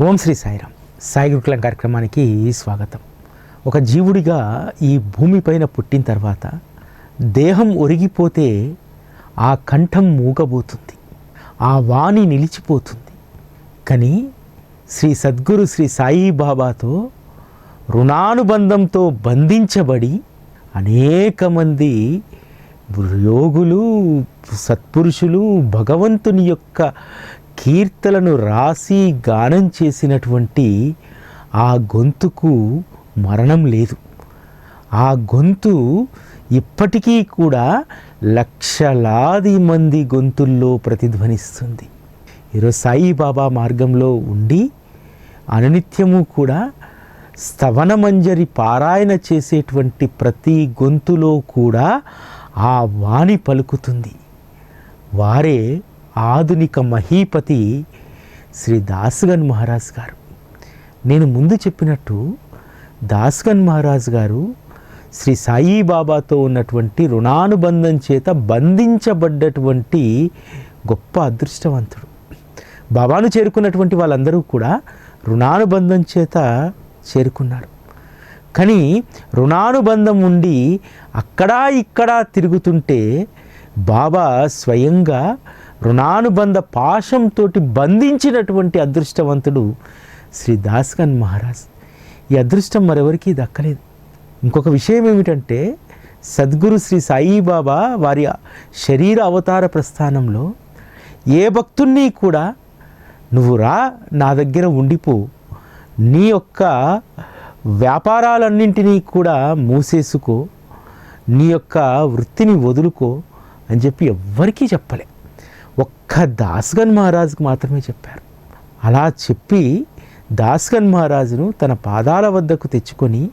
ఓం శ్రీ సాయిరామ్. సాయి గురుకులం కార్యక్రమానికి స్వాగతం. ఒక జీవుడిగా ఈ భూమిపైన పుట్టిన తర్వాత దేహం ఒరిగిపోతే ఆ కంఠం మూగబోతుంది. ఆ వాణి నిలిచిపోతుంది. కానీ శ్రీ సద్గురు శ్రీ సాయిబాబాతో రుణానుబంధంతో బంధించబడి అనేక మంది యోగులు సత్పురుషులు భగవంతుని యొక్క కీర్తలను రాసి గానం చేసినటువంటి ఆ గొంతుకు మరణం లేదు. ఆ గొంతు ఇప్పటికీ కూడా లక్షలాది మంది గొంతుల్లో ప్రతిధ్వనిస్తుంది. ఈరోజు సాయిబాబా మార్గంలో ఉండి అనునిత్యము కూడా స్తవనమంజరి పారాయణ చేసేటువంటి ప్రతి గొంతులో కూడా ఆ వాణి పలుకుతుంది. వారే ఆధునిక మహీపతి శ్రీ దాసుగన్ మహారాజ్ గారు. నేను ముందు చెప్పినట్టు దాస్గన్ మహారాజ్ గారు శ్రీ సాయిబాబాతో ఉన్నటువంటి రుణానుబంధం చేత బంధించబడ్డటువంటి గొప్ప అదృష్టవంతుడు. బాబాను చేరుకున్నటువంటి వాళ్ళందరూ కూడా రుణానుబంధం చేత చేరుకున్నారు. కానీ రుణానుబంధం ఉండి అక్కడా ఇక్కడా తిరుగుతుంటే బాబా స్వయంగా రుణానుబంధ పాశంతో బంధించినటువంటి అదృష్టవంతుడు శ్రీ దాస్గన్ మహారాజ్. ఈ అదృష్టం మరెవరికీ దక్కలేదు. ఇంకొక విషయం ఏమిటంటే సద్గురు శ్రీ సాయిబాబా వారి శరీర అవతార ప్రస్థానంలో ఏ భక్తుణ్ణి కూడా నువ్వు రా నా దగ్గర ఉండిపో నీ యొక్క వ్యాపారాలన్నింటినీ కూడా మూసేసుకో నీ యొక్క వృత్తిని వదులుకో అని చెప్పి ఎవ్వరికీ చెప్పలే. ఒక్క దాస్గన్ మహారాజుకు మాత్రమే చెప్పారు. అలా చెప్పి దాస్గన్ మహారాజును తన పాదాల వద్దకు తెచ్చుకొని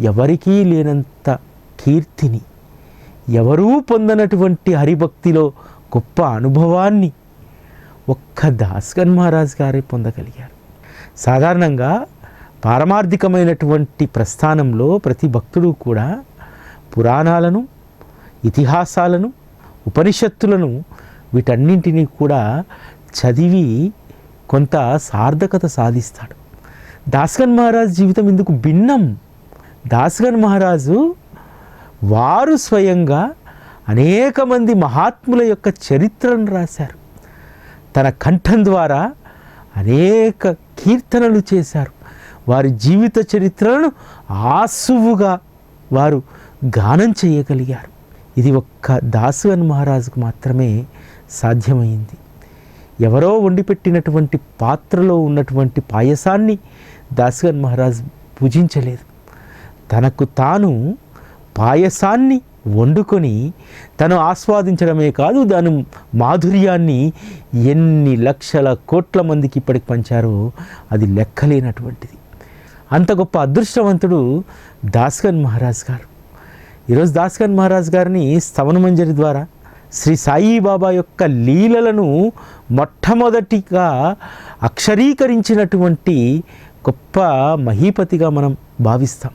ఎవరికీ లేనంత కీర్తిని ఎవరూ పొందనటువంటి హరిభక్తిలో గొప్ప అనుభవాన్ని ఒక్క దాస్గన్ మహారాజ్ గారే పొందగలిగారు. సాధారణంగా పారమార్థికమైనటువంటి ప్రస్థానంలో ప్రతి భక్తుడు కూడా పురాణాలను ఇతిహాసాలను ఉపనిషత్తులను వీటన్నింటినీ కూడా చదివి కొంత సార్థకత సాధిస్తాడు. దాస్గన్ మహారాజ్ జీవితం ఇందుకు భిన్నం. దాస్గన్ మహారాజు వారు స్వయంగా అనేక మంది మహాత్ముల యొక్క చరిత్రను రాశారు. తన కంఠం ద్వారా అనేక కీర్తనలు చేశారు. వారి జీవిత చరిత్రను ఆసువుగా వారు గానం చేయగలిగారు. ఇది ఒక్క దాసువన్ మహారాజుకు మాత్రమే సాధ్యమైంది. ఎవరో వండిపెట్టినటువంటి పాత్రలో ఉన్నటువంటి పాయసాన్ని దాసుగన్ మహారాజ్ పూజించలేదు తనకు తాను పాయసాన్ని వండుకొని తను ఆస్వాదించడమే కాదు దాని మాధుర్యాన్ని ఎన్ని లక్షల కోట్ల మందికి ఇప్పటికి పంచారో అది లెక్కలేనటువంటిది. అంత గొప్ప అదృష్టవంతుడు దాస్గన్ మహారాజ్ గారు. ఈరోజు దాస్గన్ మహారాజ్ గారిని స్తవనమంజరి ద్వారా శ్రీ సాయిబాబా యొక్క లీలలను మొట్టమొదటిగా అక్షరీకరించినటువంటి గొప్ప మహీపతిగా మనం భావిస్తాం.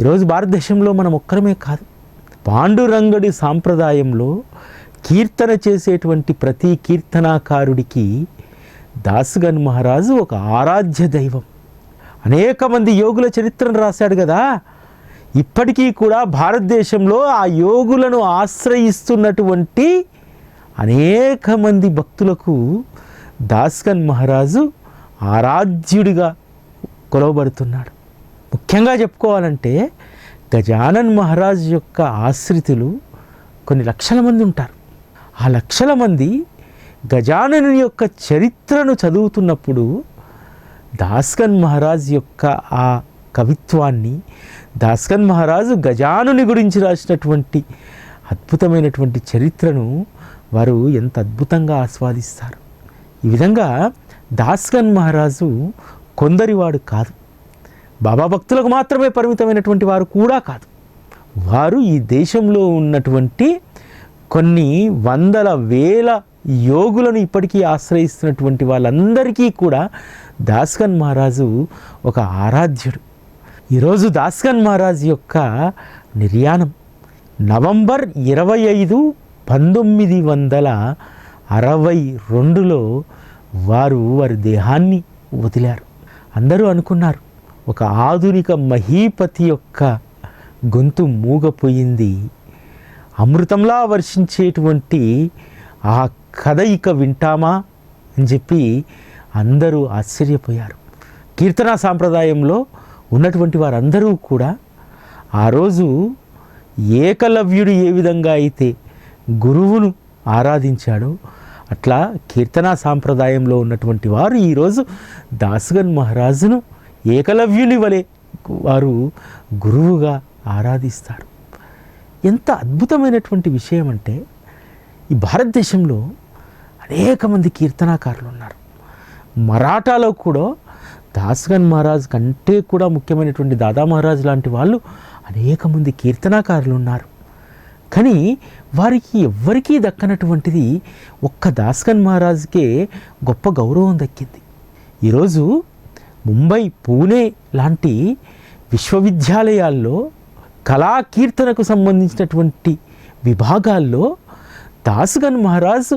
ఈరోజు భారతదేశంలో మనం ఒక్కరమే కాదు పాండురంగడి సాంప్రదాయంలో కీర్తన చేసేటువంటి ప్రతి కీర్తనాకారుడికి దాసుగన్ మహారాజు ఒక ఆరాధ్య దైవం. అనేక మంది యోగుల చరిత్రను రాశాడు కదా. ఇప్పటికీ కూడా భారతదేశంలో ఆ యోగులను ఆశ్రయిస్తున్నటువంటి అనేక మంది భక్తులకు దాస్కన్ మహారాజు ఆరాధ్యుడిగా కొలవబడుతున్నాడు. ముఖ్యంగా చెప్పుకోవాలంటే గజానన్ మహారాజ్ యొక్క ఆశ్రితులు కొన్ని లక్షల మంది ఉంటారు. ఆ లక్షల మంది గజానను యొక్క చరిత్రను చదువుతున్నప్పుడు దాస్కన్ మహారాజ్ యొక్క ఆ కవిత్వాన్ని దాస్గన్ మహారాజు గజానుని గురించి రాసినటువంటి అద్భుతమైనటువంటి చరిత్రను వారు ఎంత అద్భుతంగా ఆస్వాదిస్తారు. ఈ విధంగా దాస్గన్ మహారాజు కొందరివాడు కాదు. బాబా భక్తులకు మాత్రమే పరిమితమైనటువంటి వారు కూడా కాదు. వారు ఈ దేశంలో ఉన్నటువంటి కొన్ని వందల వేల యోగులను ఇప్పటికీ ఆశ్రయిస్తున్నటువంటి వాళ్ళందరికీ కూడా దాస్గన్ మహారాజు ఒక ఆరాధ్యుడు. ఈరోజు దాస్గన్ మహారాజ్ యొక్క నిర్యాణం. నవంబర్ ఇరవై ఐదు పంతొమ్మిది వందల అరవై రెండులో వారు వారి దేహాన్ని వదిలారు. అందరూ అనుకున్నారు ఒక ఆధునిక మహీపతి యొక్క గొంతు మూగపోయింది. అమృతంలా వర్షించేటువంటి ఆ కథ ఇక వింటామా అని చెప్పి అందరూ ఆశ్చర్యపోయారు. కీర్తనా సాంప్రదాయంలో ఉన్నటువంటి వారందరూ కూడా ఆ రోజు ఏకలవ్యుడు ఏ విధంగా అయితే గురువును ఆరాధించాడో అట్లా కీర్తనా సాంప్రదాయంలో ఉన్నటువంటి వారు ఈరోజు దాసుగన్ మహారాజును ఏకలవ్యుని వలె వారు గురువుగా ఆరాధిస్తారు. ఎంత అద్భుతమైనటువంటి విషయం అంటే ఈ భారతదేశంలో అనేక మంది కీర్తనాకారులు ఉన్నారు. మరాఠాలో కూడా దాసగన్ మహారాజ్ కంటే కూడా ముఖ్యమైనటువంటి దాదా మహారాజ్ లాంటి వాళ్ళు అనేక మంది కీర్తనాకారులు ఉన్నారు. కానీ వారికి ఎవ్వరికీ దక్కనటువంటిది ఒక్క దాస్కన్ మహారాజ్కే గొప్ప గౌరవం దక్కింది. ఈరోజు ముంబై పూణే లాంటి విశ్వవిద్యాలయాల్లో కళా కీర్తనకు సంబంధించినటువంటి విభాగాల్లో దాస్గన్ మహారాజ్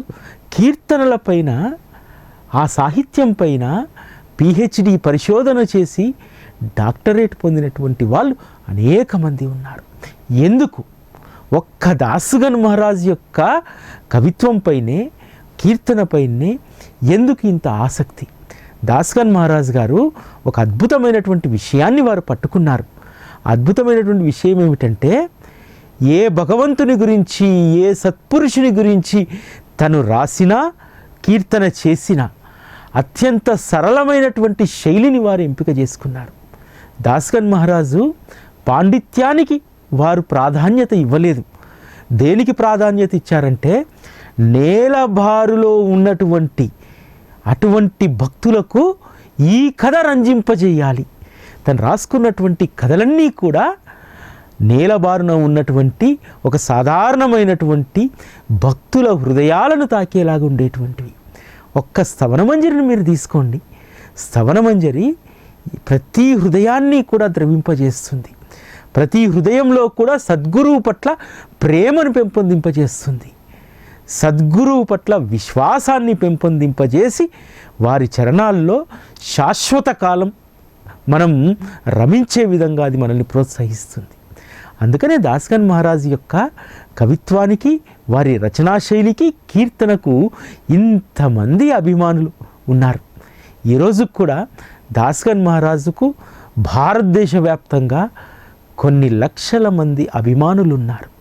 కీర్తనలపైన ఆ సాహిత్యం పైన పిహెచ్డి పరిశోధన చేసి డాక్టరేట్ పొందినటువంటి వాళ్ళు అనేక మంది ఉన్నారు. ఎందుకు? ఒక్క దాసుగన్ మహారాజ్ యొక్క కవిత్వంపైనే కీర్తనపైనే ఎందుకు ఇంత ఆసక్తి? దాస్గన్ మహారాజ్ గారు ఒక అద్భుతమైనటువంటి విషయాన్ని వారు పట్టుకున్నారు. అద్భుతమైనటువంటి విషయం ఏమిటంటే ఏ భగవంతుని గురించి ఏ సత్పురుషుని గురించి తను రాసినా కీర్తన చేసినా అత్యంత సరళమైనటువంటి శైలిని వారు ఎంపిక చేసుకున్నారు. దాస్గన్ మహారాజు పాండిత్యానికి వారు ప్రాధాన్యత ఇవ్వలేదు. దేనికి ప్రాధాన్యత ఇచ్చారంటే నేలబారులో ఉన్నటువంటి అటువంటి భక్తులకు ఈ కథ రంజింపజేయాలి. తను రాసుకున్నటువంటి కథలన్నీ కూడా నేలబారున ఉన్నటువంటి ఒక సాధారణమైనటువంటి భక్తుల హృదయాలను తాకేలాగా ఉండేటువంటివి. ఒక్క స్తవనమంజరిని మీరు తీసుకోండి. స్తవనమంజరి ప్రతి హృదయాన్ని కూడా ద్రవింపజేస్తుంది. ప్రతి హృదయంలో కూడా సద్గురువు పట్ల ప్రేమను పెంపొందింపజేస్తుంది. సద్గురువు పట్ల విశ్వాసాన్ని పెంపొందింపజేసి వారి చరణాల్లో శాశ్వత కాలం మనం రమించే విధంగా అది మనల్ని ప్రోత్సహిస్తుంది. అందుకనే దాస్గన్ మహారాజ్ యొక్క కవిత్వానికి వారి రచనా శైలికి కీర్తనకు ఇంతమంది అభిమానులు ఉన్నారు. ఈరోజు కూడా దాస్గన్ మహారాజుకు భారతదేశ వ్యాప్తంగా కొన్ని లక్షల మంది అభిమానులు ఉన్నారు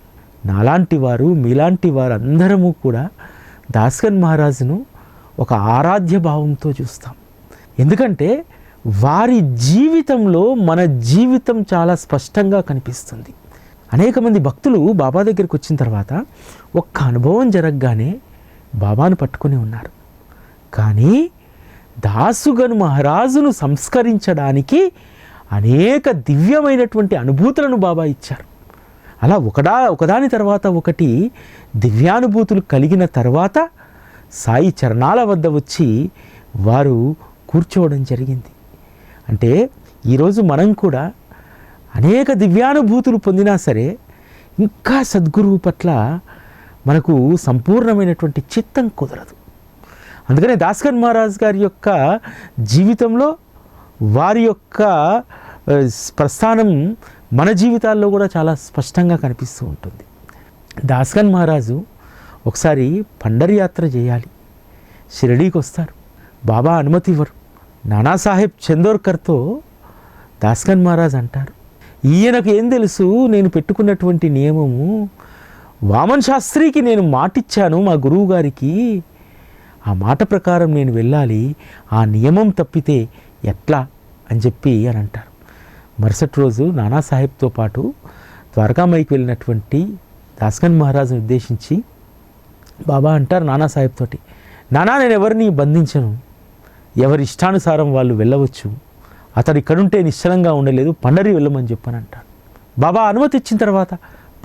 నాలాంటి వారు మీలాంటి వారందరము కూడా దాస్గన్ మహారాజును ఒక ఆరాధ్య భావంతో చూస్తాం. ఎందుకంటే వారి జీవితంలో మన జీవితం చాలా స్పష్టంగా కనిపిస్తుంది. అనేక మంది భక్తులు బాబా దగ్గరికి వచ్చిన తర్వాత ఒక్క అనుభవం జరగగానే బాబాను పట్టుకొని ఉన్నారు. కానీ దాసుగను మహారాజును సంస్కరించడానికి అనేక దివ్యమైనటువంటి అనుభూతులను బాబా ఇచ్చారు. అలా ఒకడా ఒకదాని తర్వాత ఒకటి దివ్యానుభూతులు కలిగిన తర్వాత సాయి చరణాల వద్ద వచ్చి వారు కూర్చోవడం జరిగింది. అంటే ఈరోజు మనం కూడా అనేక దివ్యానుభూతులు పొందినా సరే ఇంకా సద్గురువు పట్ల మనకు సంపూర్ణమైనటువంటి చిత్తం కుదరదు. అందుకనే దాస్కర్ మహారాజ్ గారి యొక్క జీవితంలో వారి యొక్క ప్రస్థానం మన జీవితాల్లో కూడా చాలా స్పష్టంగా కనిపిస్తూ ఉంటుంది. దాస్కన్ మహారాజు ఒకసారి పండరి యాత్ర చేయాలి. షిరిడీకి వస్తారు. బాబా అనుమతి ఇవ్వరు. నానాసాహెబ్ చందోర్కర్తో దాస్కన్ మహారాజ్ అంటారు ఈయనకు ఏం తెలుసు? నేను పెట్టుకున్నటువంటి నియమము వామన్ శాస్త్రికి నేను మాటిచ్చాను మా గురువు గారికి ఆ మాట ప్రకారం నేను వెళ్ళాలి ఆ నియమం తప్పితే ఎట్లా అని చెప్పి అని అంటారు. మరుసటి రోజు నానాసాహెబ్తో పాటు ద్వారకామాయికి వెళ్ళినటువంటి దాస్కన్ మహారాజును ఉద్దేశించి బాబా అంటారు నానాసాహెబ్ తోటి నానా నేను ఎవరిని బంధించను? ఎవరి ఇష్టానుసారం వాళ్ళు వెళ్ళవచ్చు? అతడు ఇక్కడుంటే నిశ్చలంగా ఉండలేదు పండరి వెళ్ళమని చెప్పని అంటాడు బాబా అనుమతి ఇచ్చిన తర్వాత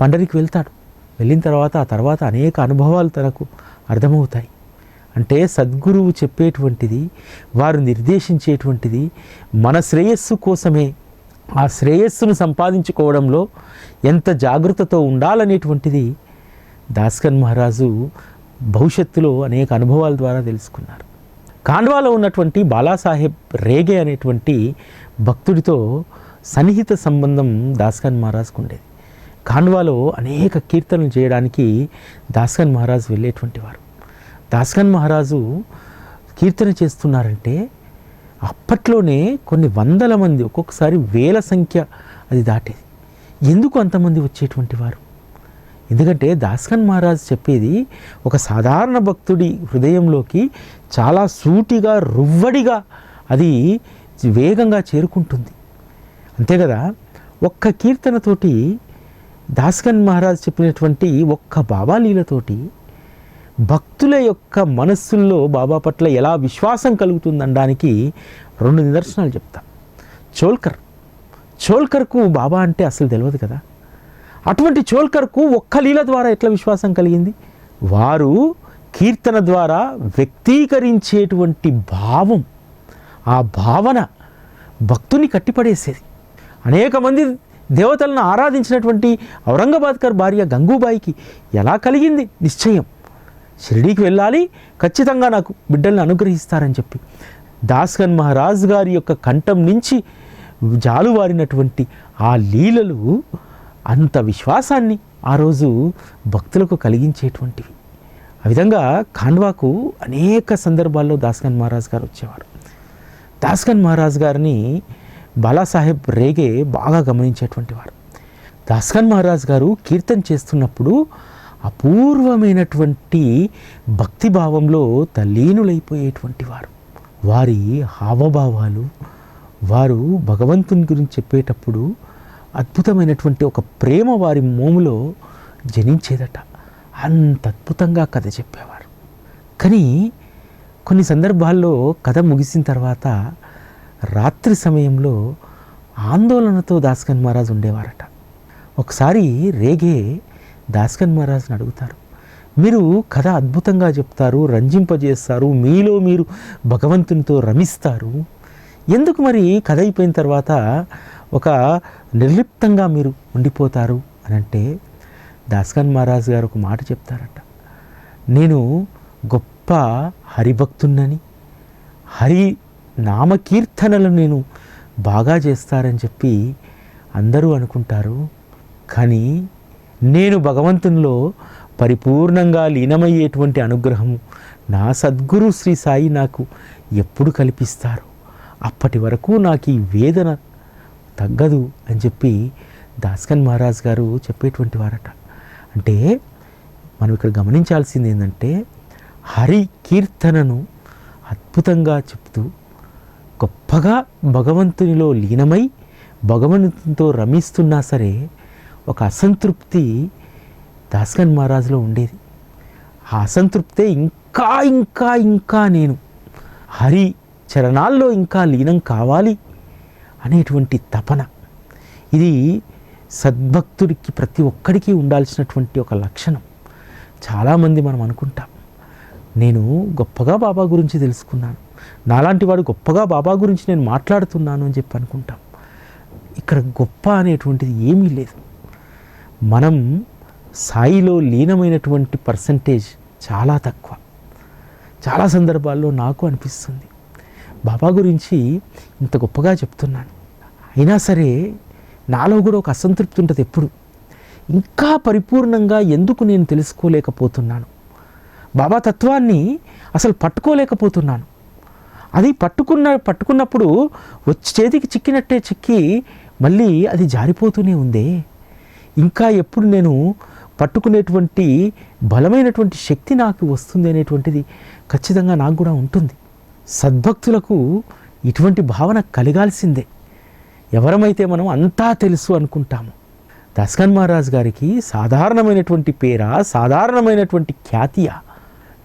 పండరికి వెళ్తాడు. వెళ్ళిన తర్వాత ఆ తర్వాత అనేక అనుభవాలు తనకు అర్థమవుతాయి. అంటే సద్గురువు చెప్పేటువంటిది వారు నిర్దేశించేటువంటిది మన శ్రేయస్సు కోసమే. ఆ శ్రేయస్సును సంపాదించుకోవడంలో ఎంత జాగ్రత్తతో ఉండాలనేటువంటిది దాస్కన్ మహారాజు భవిష్యత్తులో అనేక అనుభవాల ద్వారా తెలుసుకున్నారు. కాండ్వాలో ఉన్నటువంటి బాలాసాహెబ్ రేగే అనేటువంటి భక్తుడితో సన్నిహిత సంబంధం దాస్ఖాన్ మహారాజ్కు ఉండేది. కాండ్వాలో అనేక కీర్తనలు చేయడానికి దాస్ఖాన్ మహారాజు వెళ్ళేటువంటి వారు. దాస్ఖాన్ మహారాజు కీర్తన చేస్తున్నారంటే అప్పట్లోనే కొన్ని వందల మంది ఒక్కొక్కసారి వేల సంఖ్య అది దాటేది. ఎందుకు అంతమంది వచ్చేటువంటి వారు? ఎందుకంటే దాస్కన్ మహారాజ్ చెప్పేది ఒక సాధారణ భక్తుడి హృదయంలోకి చాలా సూటిగా రువ్వడిగా అది వేగంగా చేరుకుంటుంది. అంతే కదా? ఒక్క కీర్తనతోటి దాస్కన్ మహారాజ్ చెప్పినటువంటి ఒక్క బాబాలీలతోటి భక్తుల యొక్క మనస్సుల్లో బాబా పట్ల ఎలా విశ్వాసం కలుగుతుందనడానికి రెండు నిదర్శనాలు చెప్తా. చోల్కర్. చోల్కర్కు బాబా అంటే అసలు తెలియదు కదా? అటువంటి చోల్కర్కు ఒక్క లీల ద్వారా ఎట్లా విశ్వాసం కలిగింది? వారు కీర్తన ద్వారా వ్యక్తీకరించేటువంటి భావం ఆ భావన భక్తుని కట్టిపడేసేది. అనేక మంది దేవతలను ఆరాధించినటువంటి ఔరంగాబాద్కర్ భార్య గంగూబాయికి ఎలా కలిగింది? నిశ్చయం. షిరిడీకి వెళ్ళాలి ఖచ్చితంగా నాకు బిడ్డల్ని అనుగ్రహిస్తారని చెప్పి. దాస్కన్ మహారాజ్ గారి యొక్క కంఠం నుంచి జాలువారినటువంటి ఆ లీలలు అంత విశ్వాసాన్ని ఆ రోజు భక్తులకు కలిగించేటువంటివి. ఆ విధంగా ఖాండ్వాకు అనేక సందర్భాల్లో దాస్కన్ మహారాజ్ గారు వచ్చేవారు. దాస్కన్ మహారాజ్ గారిని బాలాసాహెబ్ రేగే బాగా గమనించేటువంటి వారు దాస్కన్ మహారాజ్ గారు కీర్తన చేస్తున్నప్పుడు అపూర్వమైనటువంటి భక్తిభావంలో తల్లీనులైపోయేటువంటి వారు వారి హావభావాలు వారు భగవంతుని గురించి చెప్పేటప్పుడు అద్భుతమైనటువంటి ఒక ప్రేమ వారి మోములో జనించేదట. అంత అద్భుతంగా కథ చెప్పేవారు. కానీ కొన్ని సందర్భాల్లో కథ ముగిసిన తర్వాత రాత్రి సమయంలో ఆందోళనతో దాస్కన్ మహారాజ్ ఉండేవారట. ఒకసారి రేగే దాస్కన్ మహారాజ్ని అడుగుతారు మీరు కథ అద్భుతంగా చెప్తారు రంజింపజేస్తారు మీలో మీరు భగవంతునితో రమిస్తారు. ఎందుకు మరి కథ అయిపోయిన తర్వాత ఒక నిర్లిప్తంగా మీరు ఉండిపోతారు అని అంటే దాస్కన్ మహారాజ్ గారు ఒక మాట చెప్తారట. నేను గొప్ప హరిభక్తున్నని హరి నామకీర్తనలు నేను బాగా చేస్తారని చెప్పి అందరూ అనుకుంటారు. కానీ నేను భగవంతునిలో పరిపూర్ణంగా లీనమయ్యేటువంటి అనుగ్రహం నా సద్గురు శ్రీ సాయి నాకు ఎప్పుడు కల్పిస్తారు? అప్పటి వరకు నాకు ఈ వేదన తగ్గదు అని చెప్పి దాస్కన్ మహారాజ్ గారు చెప్పేటువంటి వారట. అంటే మనం ఇక్కడ గమనించాల్సింది ఏంటంటే హరి కీర్తనను అద్భుతంగా చెప్తూ గొప్పగా భగవంతునిలో లీనమై భగవంతునితో రమిస్తున్నా సరే ఒక అసంతృప్తి దాస్కన్ మహారాజులో ఉండేది. ఆ అసంతృప్తే ఇంకా ఇంకా ఇంకా నేను హరి చరణాల్లో ఇంకా లీనం కావాలి అనేటువంటి తపన. ఇది సద్భక్తుడికి ప్రతి ఒక్కడికి ఉండాల్సినటువంటి ఒక లక్షణం. చాలామంది మనం అనుకుంటాం నేను గొప్పగా బాబా గురించి తెలుసుకున్నాను. నాలాంటి వాడు గొప్పగా బాబా గురించి నేను మాట్లాడుతున్నాను అని చెప్పి అనుకుంటాం. ఇక్కడ గొప్ప అనేటువంటిది ఏమీ లేదు. మనం సాయిలో లీనమైనటువంటి పర్సంటేజ్ చాలా తక్కువ. చాలా సందర్భాల్లో నాకు అనిపిస్తుంది బాబా గురించి ఇంత గొప్పగా చెప్తున్నాను. అయినా సరే నాలో కూడా ఒక అసంతృప్తి ఉంటుంది ఎప్పుడు. ఇంకా పరిపూర్ణంగా ఎందుకు నేను తెలుసుకోలేకపోతున్నాను? బాబా తత్వాన్ని అసలు పట్టుకోలేకపోతున్నాను. అది పట్టుకున్న పట్టుకున్నప్పుడు వచ్చి చేతికి చిక్కినట్టే చిక్కి మళ్ళీ అది జారిపోతూనే ఉందే. ఇంకా ఎప్పుడు నేను పట్టుకునేటువంటి బలమైనటువంటి శక్తి నాకు వస్తుంది అనేటువంటిది ఖచ్చితంగా నాకు కూడా ఉంటుంది. సద్భక్తులకు ఇటువంటి భావన కలగాల్సిందే. ఎవరమైతే మనం అంతా తెలుసు అనుకుంటాము దస్కన్ మహారాజ్ గారికి సాధారణమైనటువంటి పేరా సాధారణమైనటువంటి ఖ్యాతియా.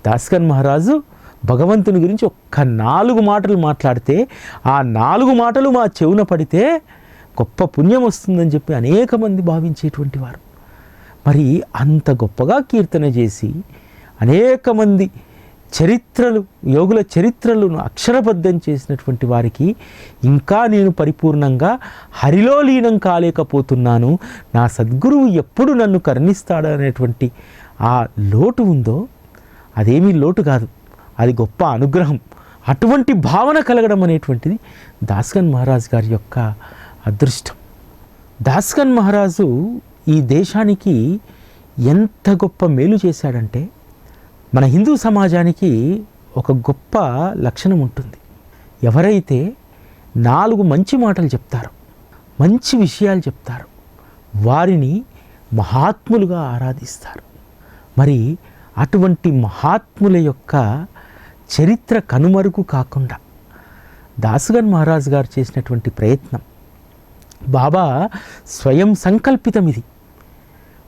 దాస్కన్ మహారాజు భగవంతుని గురించి ఒక్క నాలుగు మాటలు మాట్లాడితే ఆ నాలుగు మాటలు మా చెవున పడితే గొప్ప పుణ్యం వస్తుందని చెప్పి అనేక మంది భావించేటువంటి వారు. మరి అంత గొప్పగా కీర్తన చేసి అనేక మంది చరిత్రలు యోగుల చరిత్రలను అక్షరబద్ధం చేసినటువంటి వారికి ఇంకా నేను పరిపూర్ణంగా హరిలో లీనం కాలేకపోతున్నాను. నా సద్గురువు ఎప్పుడు నన్ను కరుణిస్తాడనేటువంటి ఆ లోటు ఉందో అదేమీ లోటు కాదు. అది గొప్ప అనుగ్రహం. అటువంటి భావన కలగడం అనేటువంటిది దాస్గన్ మహారాజ్ గారి యొక్క అదృష్టం. దాస్గన్ మహారాజు ఈ దేశానికి ఎంత గొప్ప మేలు చేశాడంటే మన హిందూ సమాజానికి ఒక గొప్ప లక్షణం ఉంటుంది. ఎవరైతే నాలుగు మంచి మాటలు చెప్తారో మంచి విషయాలు చెప్తారు వారిని మహాత్ములుగా ఆరాధిస్తారు. మరి అటువంటి మహాత్ముల యొక్క చరిత్ర కనుమరుగు కాకుండా దాసుగన్ మహారాజ్ గారు చేసినటువంటి ప్రయత్నం బాబా స్వయం సంకల్పితం ఇది.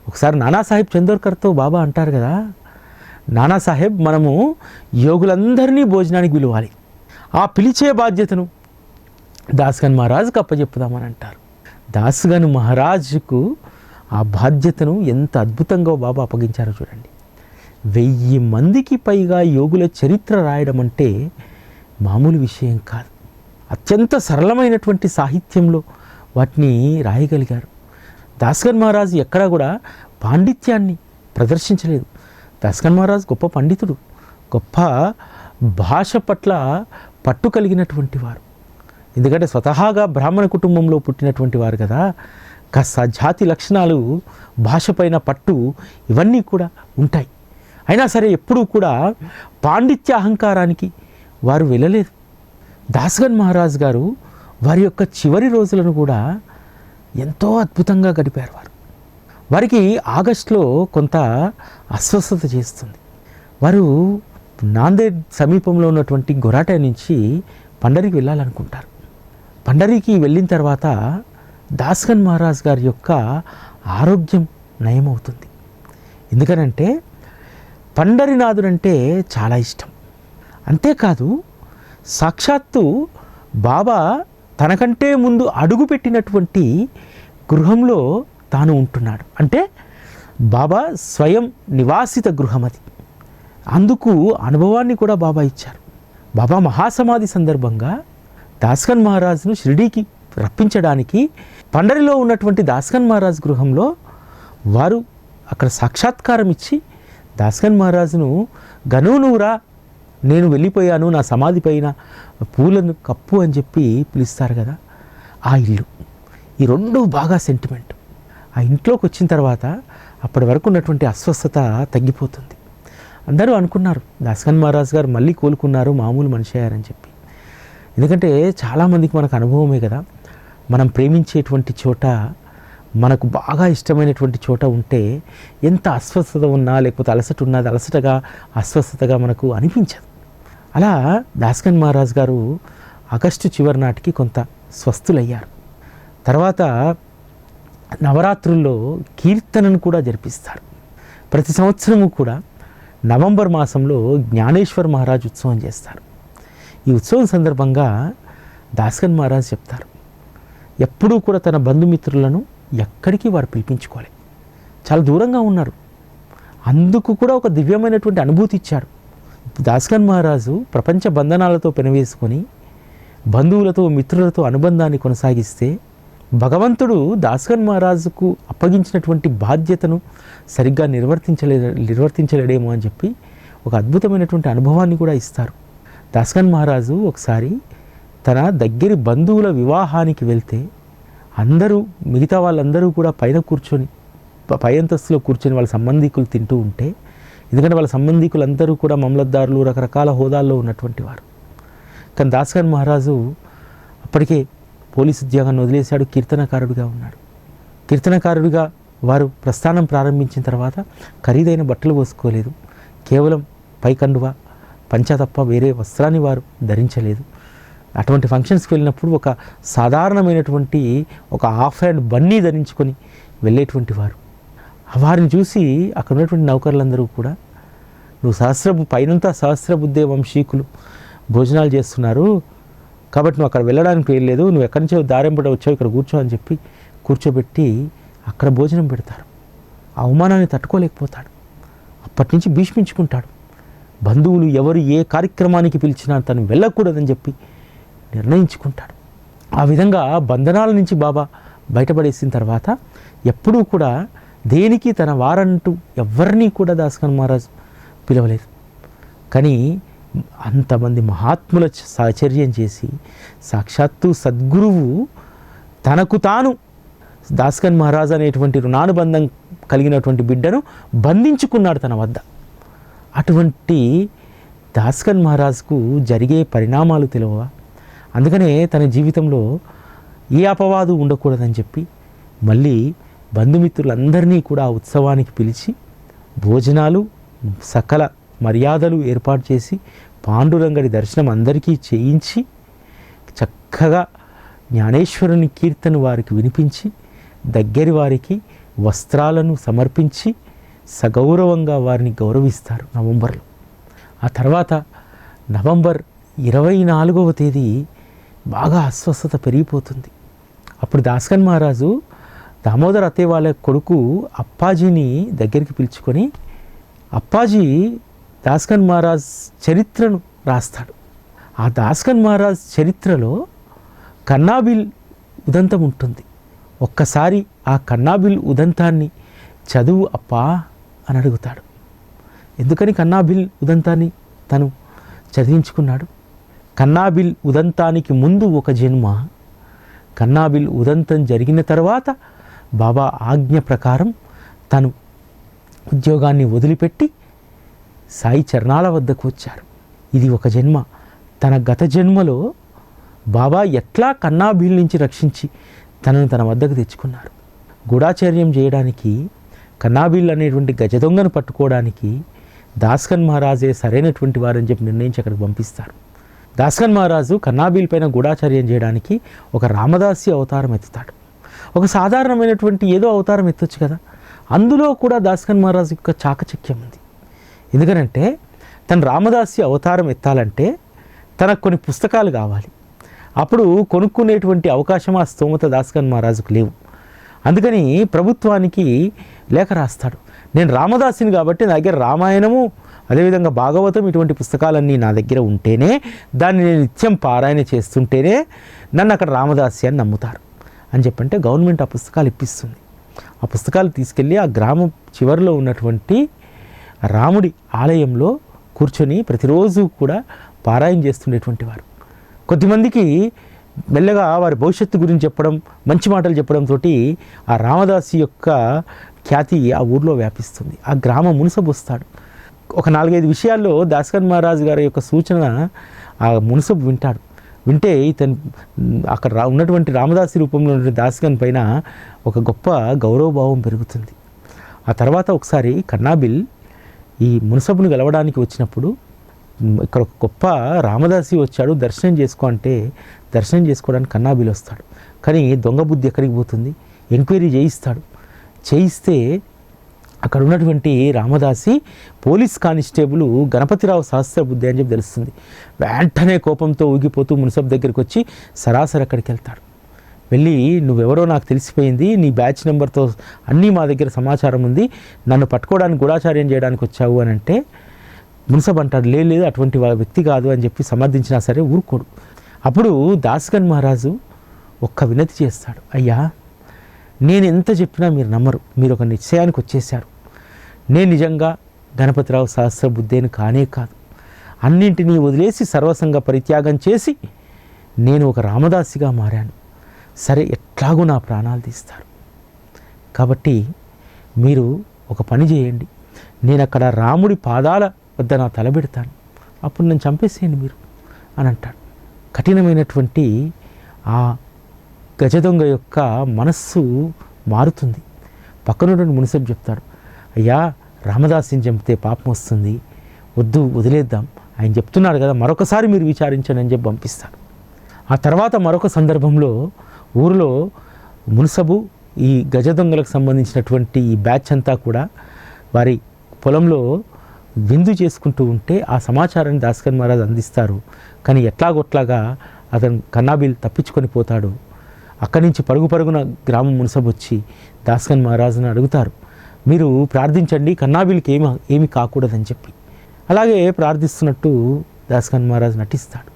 ఒకసారి నానాసాహెబ్ చందోర్కర్తో బాబా అంటారు కదా నానాసాహెబ్ మనము యోగులందరినీ భోజనానికి పిలవాలి. ఆ పిలిచే బాధ్యతను దాస్గన్ మహారాజుకు అప్పచెప్పుదామని అంటారు. దాస్గన్ మహారాజుకు ఆ బాధ్యతను ఎంత అద్భుతంగా బాబా అప్పగించారో చూడండి. వెయ్యి మందికి పైగా యోగుల చరిత్ర రాయడం అంటే మామూలు విషయం కాదు. అత్యంత సరళమైనటువంటి సాహిత్యంలో వాటిని రాయగలిగారు. దాస్గన్ మహారాజు ఎక్కడా కూడా పాండిత్యాన్ని ప్రదర్శించలేదు. దాస్గన్ మహారాజ్ గొప్ప పండితుడు గొప్ప భాష పట్ల పట్టు కలిగినటువంటి వారు. ఎందుకంటే స్వతహాగా బ్రాహ్మణ కుటుంబంలో పుట్టినటువంటి వారు కదా కాస్త జాతి లక్షణాలు భాషపైన పట్టు ఇవన్నీ కూడా ఉంటాయి. అయినా సరే ఎప్పుడూ కూడా పాండిత్య అహంకారానికి వారు వెళ్ళలేదు. దాస్గన్ మహారాజ్ గారు వారి యొక్క చివరి రోజులను కూడా ఎంతో అద్భుతంగా గడిపారు వారు. వారికి ఆగస్టులో కొంత అస్వస్థత చేస్తుంది. వారు నాందేడ్ సమీపంలో ఉన్నటువంటి గొరాట నుంచి పండరికి వెళ్ళాలనుకుంటారు. పండరికి వెళ్ళిన తర్వాత దాస్గన్ మహారాజ్ గారి యొక్క ఆరోగ్యం నయమవుతుంది. ఎందుకనంటే పండరినాథుడంటే చాలా ఇష్టం. అంతేకాదు సాక్షాత్తు బాబా తనకంటే ముందు అడుగు పెట్టినటువంటి గృహంలో తాను ఉంటున్నాడు. అంటే బాబా స్వయం నివాసిత గృహం అది. అందుకు అనుభవాన్ని కూడా బాబా ఇచ్చారు. బాబా మహాసమాధి సందర్భంగా దాస్కన్ మహారాజును షిరిడీకి రప్పించడానికి పండరిలో ఉన్నటువంటి దాస్కన్ మహారాజ్ గృహంలో వారు అక్కడ సాక్షాత్కారం ఇచ్చి దాస్కన్ మహారాజును గనునూరా నేను వెళ్ళిపోయాను నా సమాధి పైన పూలను కప్పు అని చెప్పి పిలుస్తారు కదా ఆ ఇల్లు. ఈ రెండు బాగా సెంటిమెంట్ ఆ ఇంట్లోకి వచ్చిన తర్వాత అప్పటి వరకు ఉన్నటువంటి అస్వస్థత తగ్గిపోతుంది. అందరూ అనుకున్నారు దాస్కన్ మహారాజ్ గారు మళ్ళీ కోలుకున్నారు మామూలు మనిషి అయ్యారని చెప్పి. ఎందుకంటే చాలామందికి మనకు అనుభవమే కదా. మనం ప్రేమించేటువంటి చోట మనకు బాగా ఇష్టమైనటువంటి చోట ఉంటే ఎంత అస్వస్థత ఉన్నా లేకపోతే అలసట ఉన్నా అది అలసటగా అస్వస్థతగా మనకు అనిపించదు. అలా దాస్కన్ మహారాజ్ గారు ఆగస్టు చివరి నాటికి కొంత స్వస్థులయ్యారు. తర్వాత నవరాత్రుల్లో కీర్తనను కూడా జరిపిస్తారు. ప్రతి సంవత్సరము కూడా నవంబర్ మాసంలో జ్ఞానేశ్వర్ మహారాజ్ ఉత్సవం చేస్తారు. ఈ ఉత్సవం సందర్భంగా దాస్కన్ మహారాజ్ చెప్తారు ఎప్పుడూ కూడా తన బంధుమిత్రులను ఎక్కడికి వారు పిలిపించుకోవాలి చాలా దూరంగా ఉన్నారు. అందుకు కూడా ఒక దివ్యమైనటువంటి అనుభూతి ఇచ్చారు. దాస్కన్ మహారాజు ప్రపంచ బంధనాలతో పెనవేసుకొని బంధువులతో మిత్రులతో అనుబంధాన్ని కొనసాగిస్తే భగవంతుడు దాస్గన్ మహారాజుకు అప్పగించినటువంటి బాధ్యతను సరిగ్గా నిర్వర్తించలే నిర్వర్తించలేడేమో అని చెప్పి ఒక అద్భుతమైనటువంటి అనుభవాన్ని కూడా ఇస్తారు. దాస్గన్ మహారాజు ఒకసారి తన దగ్గరి బంధువుల వివాహానికి వెళ్తే అందరూ మిగతా వాళ్ళందరూ కూడా పైన కూర్చొని పై అంతస్తులో కూర్చొని వాళ్ళ సంబంధికులు తింటూ ఉంటే ఎందుకంటే వాళ్ళ సంబంధికులందరూ కూడా మమలద్దారులు రకరకాల హోదాల్లో ఉన్నటువంటి వారు. కానీ దాస్గన్ మహారాజు అప్పటికే పోలీస్ ఉద్యోగాన్ని వదిలేశాడు కీర్తనకారుడిగా ఉన్నాడు. కీర్తనకారుడిగా వారు ప్రస్థానం ప్రారంభించిన తర్వాత ఖరీదైన బట్టలు పోసుకోలేదు. కేవలం పైకండువ పంచ తప్ప వేరే వస్త్రాన్ని వారు ధరించలేదు. అటువంటి ఫంక్షన్స్కి వెళ్ళినప్పుడు ఒక సాధారణమైనటువంటి ఒక హాఫ్ హ్యాండ్ బన్నీ ధరించుకొని వెళ్ళేటువంటి వారు. వారిని చూసి అక్కడ ఉన్నటువంటి నౌకర్లందరూ కూడా నువ్వు సహస్ర పైనంతా సహస్రబుద్ధే వంశీకులు భోజనాలు చేస్తున్నారు కాబట్టి నువ్వు అక్కడ వెళ్ళడానికి వెళ్ళలేదు నువ్వు ఎక్కడి నుంచో దారింపడ వచ్చావు ఇక్కడ కూర్చో అని చెప్పి కూర్చోబెట్టి అక్కడ భోజనం పెడతారు అవమానాన్ని తట్టుకోలేకపోతాడు. అప్పటి నుంచి భీష్మించుకుంటాడు. బంధువులు ఎవరు ఏ కార్యక్రమానికి పిలిచినా తను వెళ్ళకూడదని చెప్పి నిర్ణయించుకుంటాడు. ఆ విధంగా బంధనాల నుంచి బాబా బయటపడేసిన తర్వాత ఎప్పుడూ కూడా దేనికి తన వారంటూ ఎవరినీ కూడా దాస్కన్ మహారాజ్ పిలవలేదు. కానీ అంతమంది మహాత్ముల సహచర్యం చేసి సాక్షాత్తు సద్గురువు తనకు తాను దాస్కన్ మహారాజ్ అనేటువంటి రుణానుబంధం కలిగినటువంటి బిడ్డను బంధించుకున్నాడు తన వద్ద. అటువంటి దాస్కన్ మహారాజ్కు జరిగే పరిణామాలు తెలియవా అందుకనే తన జీవితంలో ఏ అపవాదు ఉండకూడదని చెప్పి మళ్ళీ బంధుమిత్రులందరినీ కూడా ఆ ఉత్సవానికి పిలిచి భోజనాలు సకల మర్యాదలు ఏర్పాటు చేసి పాండురంగడి దర్శనం అందరికీ చేయించి చక్కగా జ్ఞానేశ్వరుని కీర్తన వారికి వినిపించి దగ్గరి వారికి వస్త్రాలను సమర్పించి సగౌరవంగా వారిని గౌరవిస్తారు నవంబర్లో. ఆ తర్వాత నవంబర్ ఇరవై నాలుగవ తేదీ బాగా అస్వస్థత పెరిగిపోతుంది. అప్పుడు దాస్కన్ మహారాజు దామోదర్ అత్తయ్య వాళ్ళ కొడుకు అప్పాజీని దగ్గరికి పిలుచుకొని అప్పాజీ దాస్కన్ మహారాజ్ చరిత్రను రాస్తాడు. ఆ దాస్కన్ మహారాజ్ చరిత్రలో కన్నాబిల్ ఉదంతం ఉంటుంది. ఒక్కసారి ఆ కన్నాబిల్ ఉదంతాన్ని చదువు అప్పా అని అడుగుతాడు. ఎందుకని కన్నాబిల్ ఉదంతాన్ని తను చదివించుకున్నాడు? కన్నాబిల్ ఉదంతానికి ముందు ఒక జన్మ కన్నాబిల్ ఉదంతం జరిగిన తర్వాత బాబా ఆజ్ఞ ప్రకారం తను ఉద్యోగాన్ని వదిలిపెట్టి సాయి చరణాల వద్దకు వచ్చారు. ఇది ఒక జన్మ. తన గత జన్మలో బాబా ఎట్లా కన్నాబిల్ నుంచి రక్షించి తనను తన వద్దకు తెచ్చుకున్నారు. గూఢాచర్యం చేయడానికి కన్నాబిల్ అనేటువంటి గజ దొంగను పట్టుకోవడానికి దాస్కన్ మహారాజే సరైనటువంటి వారని చెప్పి నిర్ణయించి అక్కడికి పంపిస్తారు. దాస్కన్ మహారాజు కన్నాబీల్ పైన గూఢాచర్యం చేయడానికి ఒక రామదాసి అవతారం ఎత్తుతాడు. ఒక సాధారణమైనటువంటి ఏదో అవతారం ఎత్తొచ్చు కదా. అందులో కూడా దాస్కన్ మహారాజు యొక్క చాకచక్యం ఉంది. ఎందుకనంటే తన రామదాసి అవతారం ఎత్తాలంటే తనకు కొన్ని పుస్తకాలు కావాలి. అప్పుడు కొనుక్కునేటువంటి అవకాశం ఆ స్తోమత దాస్కన్ మహారాజుకు లేవు. అందుకని ప్రభుత్వానికి లేఖ రాస్తాడు. నేను రామదాసిని కాబట్టి నా దగ్గర రామాయణము అదేవిధంగా భాగవతం ఇటువంటి పుస్తకాలన్నీ నా దగ్గర ఉంటేనే దాన్ని నేను నిత్యం పారాయణ చేస్తుంటేనే నన్ను అక్కడ రామదాసి అని నమ్ముతారు. అని చెప్పంటే గవర్నమెంట్ ఆ పుస్తకాలు ఇప్పిస్తుంది. ఆ పుస్తకాలు తీసుకెళ్ళి ఆ గ్రామం చివరిలో ఉన్నటువంటి రాముడి ఆలయంలో కూర్చొని ప్రతిరోజు కూడా పారాయణ చేస్తుండేటువంటి వారు. కొద్దిమందికి మెల్లగా వారి భవిష్యత్తు గురించి చెప్పడం మంచి మాటలు చెప్పడంతో ఆ రామదాసు యొక్క ఖ్యాతి ఆ ఊర్లో వ్యాపిస్తుంది. ఆ గ్రామ మునుసబు వస్తాడు ఒక నాలుగైదు విషయాల్లో దాస్కన్ మహారాజు గారి యొక్క సూచన ఆ మునుసబు వింటాడు. వింటే ఇతను అక్కడ రా ఉన్నటువంటి రామదాసి రూపంలో ఉన్నటువంటి దాస్కన్ పైన ఒక గొప్ప గౌరవభావం పెరుగుతుంది. ఆ తర్వాత ఒకసారి కన్నాబిల్ ఈ మునసబును గెలవడానికి వచ్చినప్పుడు ఇక్కడ ఒక గొప్ప రామదాసి వచ్చాడు దర్శనం చేసుకో అంటే దర్శనం చేసుకోవడానికి కన్నాబీలు వస్తాడు. కానీ దొంగ బుద్ధి ఎక్కడికి పోతుంది? ఎంక్వైరీ చేయిస్తాడు. చేయిస్తే అక్కడ ఉన్నటువంటి రామదాసి పోలీస్ కానిస్టేబుల్ గణపతిరావు సహస్రబుద్ధి అని చెప్పి తెలుస్తుంది. వెంటనే కోపంతో ఊగిపోతూ మున్సబ్ దగ్గరికి వచ్చి సరాసరి అక్కడికి వెళ్తాడు. వెళ్ళి నువ్వెవరో నాకు తెలిసిపోయింది నీ బ్యాచ్ నెంబర్తో అన్నీ మా దగ్గర సమాచారం ఉంది నన్ను పట్టుకోవడానికి గూఢాచార్యం చేయడానికి వచ్చావు అని అంటే మున్సబ్ అంటాడు లేదు లేదు అటువంటి వ్యక్తి కాదు అని చెప్పి సమర్థించినా సరే ఊరుకోడు. అప్పుడు దాస్గన్ మహారాజు ఒక్క వినతి చేస్తాడు అయ్యా నేను ఎంత చెప్పినా మీరు నమ్మరు మీరు ఒక నిశ్చయానికి వచ్చేసారు నేను నిజంగా గణపతిరావు సహస్ర బుద్ధేని కానే కాదు. అన్నింటినీ వదిలేసి సర్వసంగ పరిత్యాగం చేసి నేను ఒక రామదాసిగా మారాను. సరే ఎట్లాగో నా ప్రాణాలు తీస్తారు. కాబట్టి మీరు ఒక పని చేయండి. నేను అక్కడ రాముడి పాదాల వద్ద నా తలబెడతాను అప్పుడు నన్ను చంపేసేయండి మీరు అని అంటాడు. కఠినమైనటువంటి ఆ గజదొంగ యొక్క మనస్సు మారుతుంది. పక్కనున్న మునిసబ్ చెప్తాడు అయ్యా రామదాసిని చంపితే పాపం వస్తుంది. వద్దు వదిలేద్దాం. ఆయన చెప్తున్నాడు కదా మరొకసారి మీరు విచారించండి అని చెప్పి పంపిస్తారు ఆ తర్వాత మరొక సందర్భంలో ఊరిలో మున్సబు ఈ గజ దొంగలకు సంబంధించినటువంటి ఈ బ్యాచ్ అంతా కూడా వారి పొలంలో విందు చేసుకుంటూ ఉంటే ఆ సమాచారాన్ని దాస్కర్ మహారాజ్ అందిస్తారు. కానీ ఎట్లాగొట్లాగా అతను కన్నాబిల్ తప్పించుకొని పోతాడు. అక్కడి నుంచి పరుగు పరుగున గ్రామం మునసబు వచ్చి దాస్కన్ మహారాజును అడుగుతారు. మీరు ప్రార్థించండి కన్నాబిల్కి ఏమి ఏమి కాకూడదని చెప్పి. అలాగే ప్రార్థిస్తున్నట్టు దాస్కన్ మహారాజు నటిస్తాడు.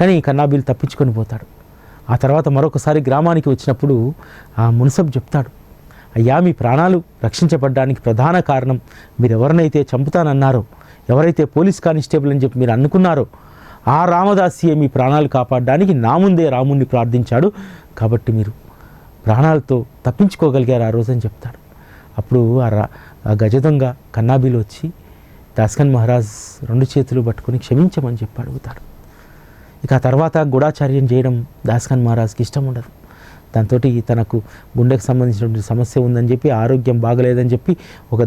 కానీ కన్నాబిల్ తప్పించుకొని పోతాడు. ఆ తర్వాత మరొకసారి గ్రామానికి వచ్చినప్పుడు ఆ మున్సబ్ చెప్తాడు అయ్యా మీ ప్రాణాలు రక్షించబడ్డానికి ప్రధాన కారణం మీరు ఎవరినైతే చంపుతానన్నారో ఎవరైతే పోలీస్ కానిస్టేబుల్ అని చెప్పి మీరు అనుకున్నారో ఆ రామదాసియే మీ ప్రాణాలు కాపాడడానికి నా ముందే రాముణ్ణి ప్రార్థించాడు. కాబట్టి మీరు ప్రాణాలతో తప్పించుకోగలిగారు ఆ రోజు అని చెప్తాడు. అప్పుడు ఆ రా గజదొంగ కన్నాబీలు వచ్చి దాస్కన్ మహారాజ్ రెండు చేతులు పట్టుకొని క్షమించమని చెప్పి అడుగుతాడు. ఇక ఆ తర్వాత గూఢాచార్యం చేయడం దాస్ఖాన్ మహారాజ్కి ఇష్టం ఉండదు. దాంతో తనకు గుండెకు సంబంధించినటువంటి సమస్య ఉందని చెప్పి ఆరోగ్యం బాగలేదని చెప్పి ఒక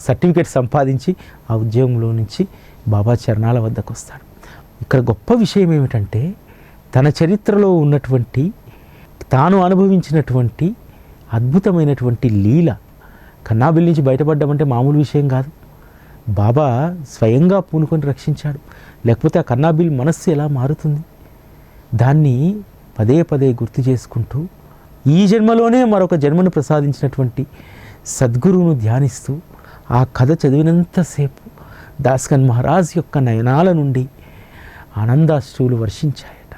సర్టిఫికేట్ సంపాదించి ఆ ఉద్యోగంలో నుంచి బాబా చరణాల వద్దకు వస్తాడు. ఇక్కడ గొప్ప విషయం ఏమిటంటే తన చరిత్రలో ఉన్నటువంటి తాను అనుభవించినటువంటి అద్భుతమైనటువంటి లీల కన్నాబిల్ నుంచి బయటపడ్డామంటే మామూలు విషయం కాదు. బాబా స్వయంగా పూనుకొని రక్షించాడు. లేకపోతే ఆ కన్నాబిల్ మనస్సు ఎలా మారుతుంది? దాన్ని పదే పదే గుర్తు చేసుకుంటూ ఈ జన్మలోనే మరొక జన్మను ప్రసాదించినటువంటి సద్గురువును ధ్యానిస్తూ ఆ కథ చదివినంతసేపు దాస్కన్ మహారాజ్ యొక్క నయనాల నుండి ఆనందాశ్రువులు వర్షించాయట.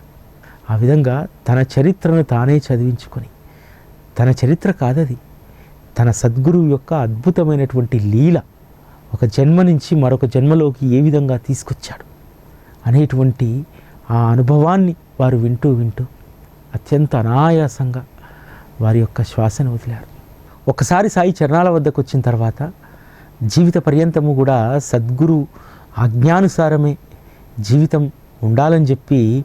ఆ విధంగా తన చరిత్రను తానే చదివించుకొని తన చరిత్ర కాదది తన సద్గురువు యొక్క అద్భుతమైనటువంటి లీల ఒక జన్మ నుంచి మరొక జన్మలోకి ఏ విధంగా తీసుకొచ్చాడు? అనేటువంటి ఆ అనుభవాన్ని వారు వింటూ వింటూ అత్యంత అనాయాసంగా వారి యొక్క శ్వాసను వదిలారు. ఒకసారి సాయి చరణాల వద్దకు వచ్చిన తర్వాత జీవిత పర్యంతము కూడా సద్గురు ఆజ్ఞానుసారమే జీవితం ఉండాలని చెప్పి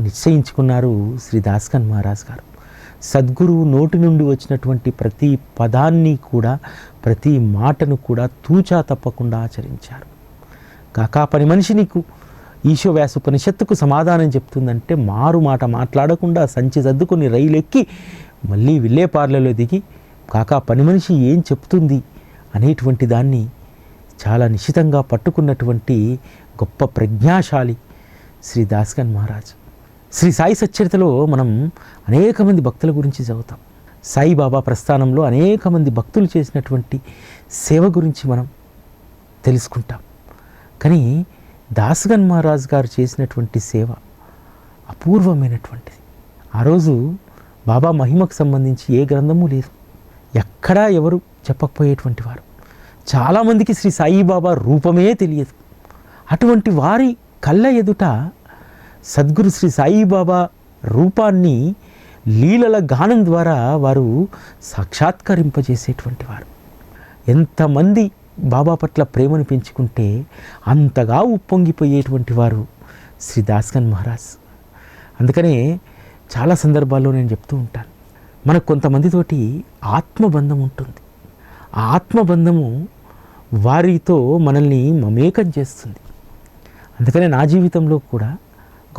నిశ్చయించుకున్నారు శ్రీ దాస్కన్ మహారాజ్ గారు. సద్గురువు నోటి నుండి వచ్చినటువంటి ప్రతి పదాన్ని కూడా ప్రతి మాటను కూడా తూచా తప్పకుండా ఆచరించారు. కాకా పని మనిషి నీకు ఈశోవ్యాస ఉపనిషత్తుకు సమాధానం చెప్తుందంటే మారు మాట మాట్లాడకుండా సంచి సర్దుకుని రైలు ఎక్కి మళ్ళీ విల్లేపార్లలో దిగి కాకా పని మనిషి ఏం చెప్తుంది? అనేటువంటి దాన్ని చాలా నిశితంగా పట్టుకున్నటువంటి గొప్ప ప్రజ్ఞాశాలి శ్రీ దాస్కన్ మహారాజ్. శ్రీ సాయి సచ్చరితలో మనం అనేక మంది భక్తుల గురించి చదువుతాం. సాయిబాబా ప్రస్థానంలో అనేక మంది భక్తులు చేసినటువంటి సేవ గురించి మనం తెలుసుకుంటాం. కానీ దాసగన్ మహారాజ్ గారు చేసినటువంటి సేవ అపూర్వమైనటువంటిది. ఆ రోజు బాబా మహిమకు సంబంధించి ఏ గ్రంథము లేదు. ఎక్కడా ఎవరు చెప్పకపోయేటువంటి వారు. చాలామందికి శ్రీ సాయిబాబా రూపమే తెలియదు. అటువంటి వారి కళ్ళ ఎదుట సద్గురు శ్రీ సాయిబాబా రూపాన్ని లీలల గానం ద్వారా వారు సాక్షాత్కరింపజేసేటువంటి వారు. ఎంతమంది బాబా పట్ల ప్రేమను పెంచుకుంటే అంతగా ఉప్పొంగిపోయేటువంటి వారు శ్రీ దాస్కన్ మహారాజ్. అందుకనే చాలా సందర్భాల్లో నేను చెప్తూ ఉంటాను. మనకు కొంతమందితోటి ఆత్మబంధం ఉంటుంది. ఆ ఆత్మబంధము వారితో మనల్ని మమేకం చేస్తుంది. అందుకనే నా జీవితంలో కూడా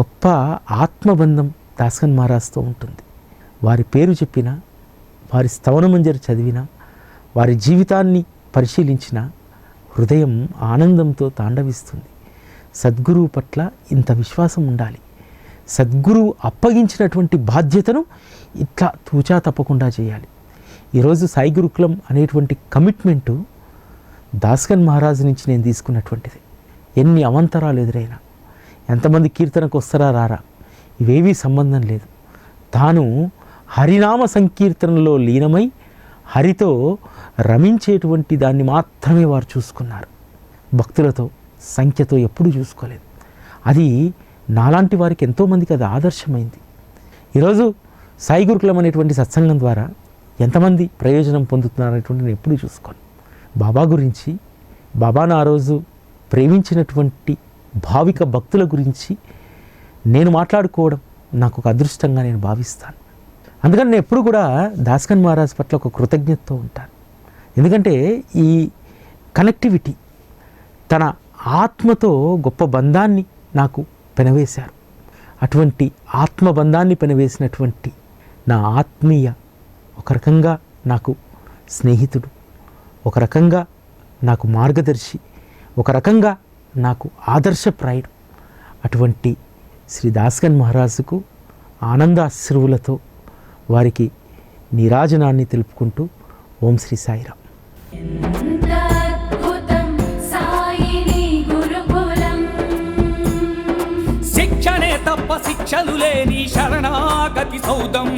గొప్ప ఆత్మబంధం దాస్కన్ మహారాజ్తో ఉంటుంది. వారి పేరు చెప్పిన వారి స్తవనమంజరి చదివిన వారి జీవితాన్ని పరిశీలించిన హృదయం ఆనందంతో తాండవిస్తుంది. సద్గురువు పట్ల ఇంత విశ్వాసం ఉండాలి. సద్గురువు అప్పగించినటువంటి బాధ్యతను ఇట్లా తూచా తప్పకుండా చేయాలి. ఈరోజు సాయి గురుకులం అనేటువంటి కమిట్మెంటు దాస్కన్ మహారాజు నుంచి నేను తీసుకున్నటువంటిది. ఎన్ని అవంతరాలు ఎదురైనా ఎంతమంది కీర్తనకు వస్తారా రారా ఇవేవీ సంబంధం లేదు. తాను హరినామ సంకీర్తనలో లీనమై హరితో రమించేటువంటి దాన్ని మాత్రమే వారు చూసుకున్నారు. భక్తులతో సంఖ్యతో ఎప్పుడూ చూసుకోలేదు. అది నాలాంటి వారికి ఎంతోమందికి అది ఆదర్శమైంది. ఈరోజు సాయి గురుకులం అనేటువంటి సత్సంగం ద్వారా ఎంతమంది ప్రయోజనం పొందుతున్నారు అనేటువంటి నేను ఎప్పుడూ చూసుకోను. బాబా గురించి బాబాను ఆ రోజు ప్రేమించినటువంటి భావిక భక్తుల గురించి నేను మాట్లాడుకోవడం నాకు ఒక అదృష్టంగా నేను భావిస్తాను. అందుకని నేను ఎప్పుడు కూడా దాస్కన్ మహారాజ్ పట్ల ఒక కృతజ్ఞతతో ఉంటాను. ఎందుకంటే ఈ కనెక్టివిటీ తన ఆత్మతో గొప్ప బంధాన్ని నాకు పెనవేశారు. అటువంటి ఆత్మబంధాన్ని పెనవేసినటువంటి నా ఆత్మీయ ఒక రకంగా నాకు స్నేహితుడు ఒక రకంగా నాకు మార్గదర్శి ఒక రకంగా నాకు ఆదర్శప్రాయుడు. అటువంటి శ్రీ దాస్కన్ మహారాజుకు ఆనందాశ్రువులతో వారికి నీరాజనాన్ని తెలుపుకుంటూ ఓం శ్రీ సాయిరామ్. శిక్షణే తప్ప శిక్షలు లేని శరణాగతి సౌదం.